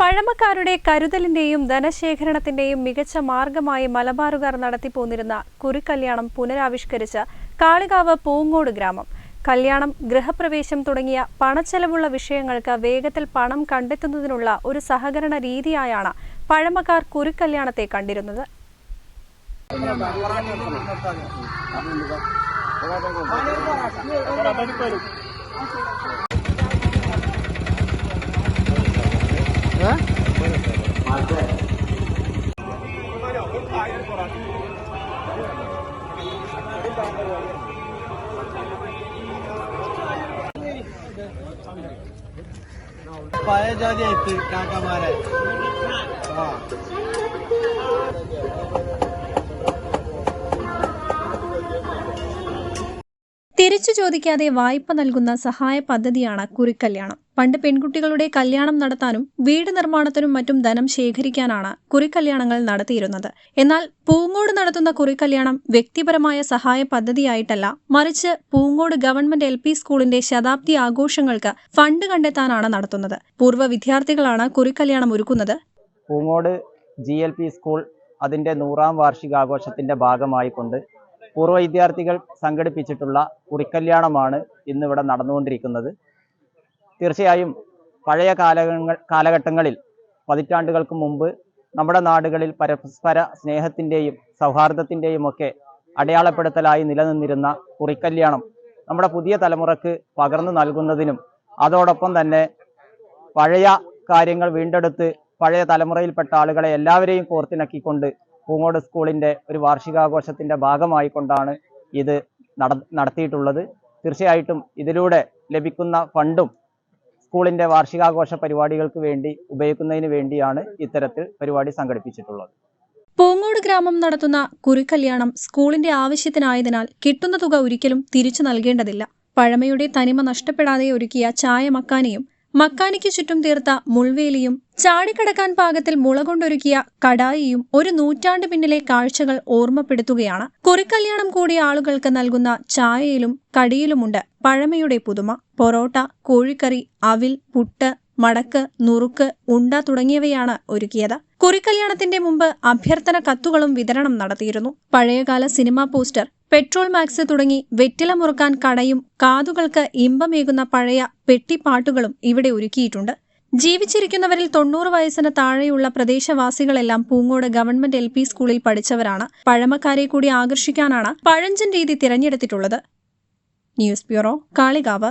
പഴമക്കാരുടെ കരുതലിന്റെയും ധനശേഖരണത്തിന്റെയും മികച്ച മാർഗമായി മലബാറുകാർ നടത്തിപ്പോന്നിരുന്ന കുറിക്കല്യാണം പുനരാവിഷ്കരിച്ച കാളികാവ് പൂങ്ങോട് ഗ്രാമം. കല്യാണം ഗൃഹപ്രവേശം തുടങ്ങിയ പണച്ചെലവുള്ള വിഷയങ്ങൾക്ക് വേഗത്തിൽ പണം കണ്ടെത്തുന്നതിനുള്ള ഒരു സഹകരണ രീതിയായാണ് പഴമക്കാർ കുറിക്കല്യാണത്തെ കണ്ടിരുന്നത്. पाया जा जाए काका मारा हाँ തിരിച്ചു ചോദിക്കാതെ വായ്പ നൽകുന്ന സഹായ പദ്ധതിയാണ് കുറിക്കല്യാണം. പണ്ട് പെൺകുട്ടികളുടെ കല്യാണം നടത്താനും വീട് നിർമ്മാണത്തിനും മറ്റും ധനം ശേഖരിക്കാനാണ് കുറിക്കല്യാണങ്ങൾ നടത്തിയിരുന്നത്. എന്നാൽ പൂങ്ങോട് നടത്തുന്ന കുറിക്കല്യാണം വ്യക്തിപരമായ സഹായ പദ്ധതിയായിട്ടല്ല മറിച്ച് പൂങ്ങോട് ഗവൺമെന്റ് എൽ പി സ്കൂളിന്റെ ശതാബ്ദി ആഘോഷങ്ങൾക്ക് ഫണ്ട് കണ്ടെത്താനാണ് നടത്തുന്നത്. പൂർവ വിദ്യാർത്ഥികളാണ് കുറിക്കല്യാണം ഒരുക്കുന്നത്. Poongode G L P school അതിന്റെ നൂറാം വാർഷികാഘോഷത്തിന്റെ ഭാഗമായിക്കൊണ്ട് പൂർവ വിദ്യാർത്ഥികൾ സംഘടിപ്പിച്ചിട്ടുള്ള കുറിക്കല്യാണമാണ് ഇന്നിവിടെ നടന്നുകൊണ്ടിരിക്കുന്നത്. തീർച്ചയായും പഴയ കാലങ്ങൾ കാലഘട്ടങ്ങളിൽ പതിറ്റാണ്ടുകൾക്ക് മുമ്പ് നമ്മുടെ നാടുകളിൽ പരസ്പര സ്നേഹത്തിന്റെയും സൗഹാർദ്ദത്തിന്റെയും ഒക്കെ അടയാളപ്പെടുത്തലായി നിലനിന്നിരുന്ന കുറിക്കല്യാണം നമ്മുടെ പുതിയ തലമുറയ്ക്ക് പകർന്നു നൽകുന്നതിനും അതോടൊപ്പം തന്നെ പഴയ കാര്യങ്ങൾ വീണ്ടെടുത്ത് പഴയ തലമുറയിൽപ്പെട്ട ആളുകളെ എല്ലാവരെയും കോർത്തിണക്കിക്കൊണ്ട് പൂങ്ങോട് സ്കൂളിന്റെ ഒരു വാർഷികാഘോഷത്തിന്റെ ഭാഗമായി കൊണ്ടാണ് ഇത് നട നടത്തിയിട്ടുള്ളത്. തീർച്ചയായിട്ടും ഇതിലൂടെ ലഭിക്കുന്ന ഫണ്ടും സ്കൂളിന്റെ വാർഷികാഘോഷ പരിപാടികൾക്ക് വേണ്ടി ഉപയോഗിക്കുന്നതിന് വേണ്ടിയാണ് ഇത്തരത്തിൽ പരിപാടി സംഘടിപ്പിച്ചിട്ടുള്ളത്. പൂങ്ങോട് ഗ്രാമം നടത്തുന്ന കുറിക്കല്യാണം സ്കൂളിന്റെ ആവശ്യത്തിനായതിനാൽ കിട്ടുന്ന തുക ഒരിക്കലും തിരിച്ചു നൽകേണ്ടതില്ല. പഴമയുടെ തനിമ നഷ്ടപ്പെടാതെ ഒരുക്കിയ ചായ മക്കാനിയും മക്കാനിക്ക് ചുറ്റും തീർത്ത മുൾവേലിയും ചാടിക്കടക്കാൻ പാകത്തിൽ മുള കൊണ്ടൊരുക്കിയ കടായിയും ഒരു നൂറ്റാണ്ട് പിന്നിലെ കാഴ്ചകൾ ഓർമ്മപ്പെടുത്തുകയാണ്. കുറിക്കല്യാണം കൂടിയ ആളുകൾക്ക് നൽകുന്ന ചായയിലും കടിയിലുമുണ്ട് പഴമയുടെ പുതുമ പൊറോട്ട കോഴിക്കറി അവിൽ പുട്ട് മടക്ക് നുറുക്ക് ഉണ്ട തുടങ്ങിയവയാണ് ഒരുക്കിയത്. കുറിക്കല്യാണത്തിന്റെ മുമ്പ് അഭ്യർത്ഥന കത്തുകളും വിതരണം നടത്തിയിരുന്നു. പഴയകാല സിനിമാ പോസ്റ്റർ പെട്രോൾ മാക്സ് തുടങ്ങി വെറ്റില മുറുക്കാൻ കടയും കാതുകൾക്ക് ഇമ്പമേകുന്ന പഴയ പെട്ടിപ്പാട്ടുകളും ഇവിടെ ഒരുക്കിയിട്ടുണ്ട്. ജീവിച്ചിരിക്കുന്നവരിൽ തൊണ്ണൂറ് വയസ്സിന് താഴെയുള്ള പ്രദേശവാസികളെല്ലാം പൂങ്ങോട് ഗവൺമെന്റ് എൽ സ്കൂളിൽ പഠിച്ചവരാണ്. പഴമക്കാരെ കൂടി ആകർഷിക്കാനാണ് പഴഞ്ചൻ രീതി തിരഞ്ഞെടുത്തിട്ടുള്ളത്. News bureau Kalikavu.